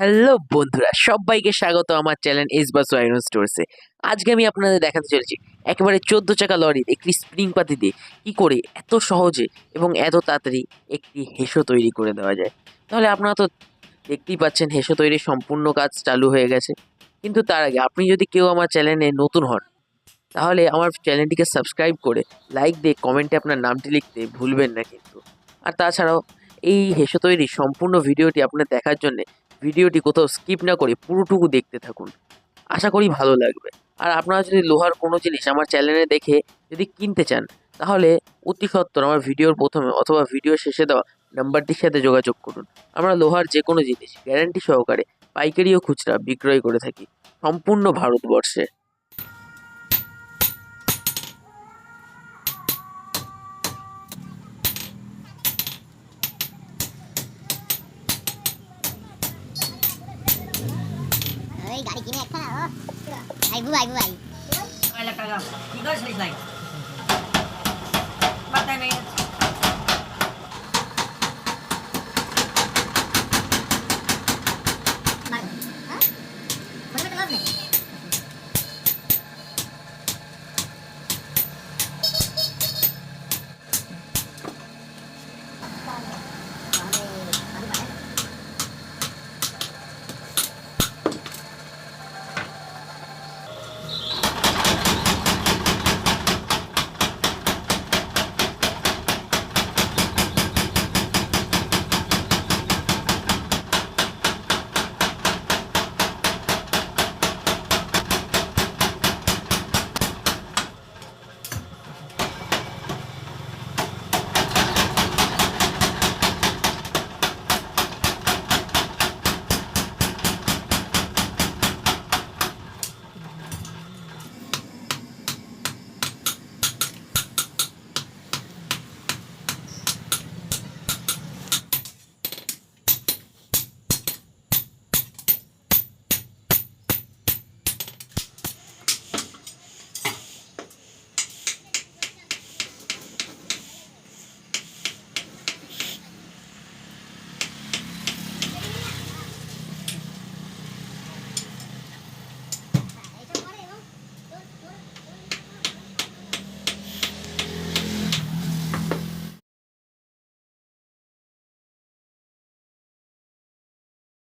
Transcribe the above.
Hello বন্ধুরা, সবাইকে স্বাগত আমার চ্যানেল এস বাস আয়রন স্টোরসে। আজকে আমি আপনাদের দেখাতে চলেছি একেবারে চোদ্দ চাকা লরির একটি স্প্রিং পাতি দিয়ে কী করে এত সহজে এবং এত তাড়াতাড়ি একটি হেসো তৈরি করে দেওয়া যায়। তাহলে আপনারা তো দেখতেই পাচ্ছেন হেসো তৈরির সম্পূর্ণ কাজ চালু হয়ে গেছে। কিন্তু তার আগে আপনি যদি কেউ আমার চ্যানেলে নতুন হন, তাহলে আমার চ্যানেলটিকে সাবস্ক্রাইব করে লাইক দিয়ে কমেন্টে আপনার নামটি লিখতে ভুলবেন না কিন্তু। আর তাছাড়াও এই হেসো তৈরির সম্পূর্ণ ভিডিওটি আপনার দেখার জন্য ভিডিওটি কোথাও স্কিপ না করে পুরোটুকু দেখতে থাকুন। আশা করি ভালো লাগবে। আর আপনারা যদি লোহার কোনো জিনিস আমার চ্যানেলে দেখে যদি কিনতে চান, তাহলে অতি সত্বর আমার ভিডিওর প্রথমে অথবা ভিডিও শেষে দেওয়া নাম্বারটির সাথে যোগাযোগ করুন। আমরা লোহার যে কোনো জিনিস গ্যারান্টি সহকারে পাইকারি ও খুচরা বিক্রয় করে থাকি, সম্পূর্ণ ভারতবর্ষে। ওই গাড়ি কিনে একখানা ও আইবু আইবু I Ay, la cagamos. ¿Y dónde se dice ahí? Mátame.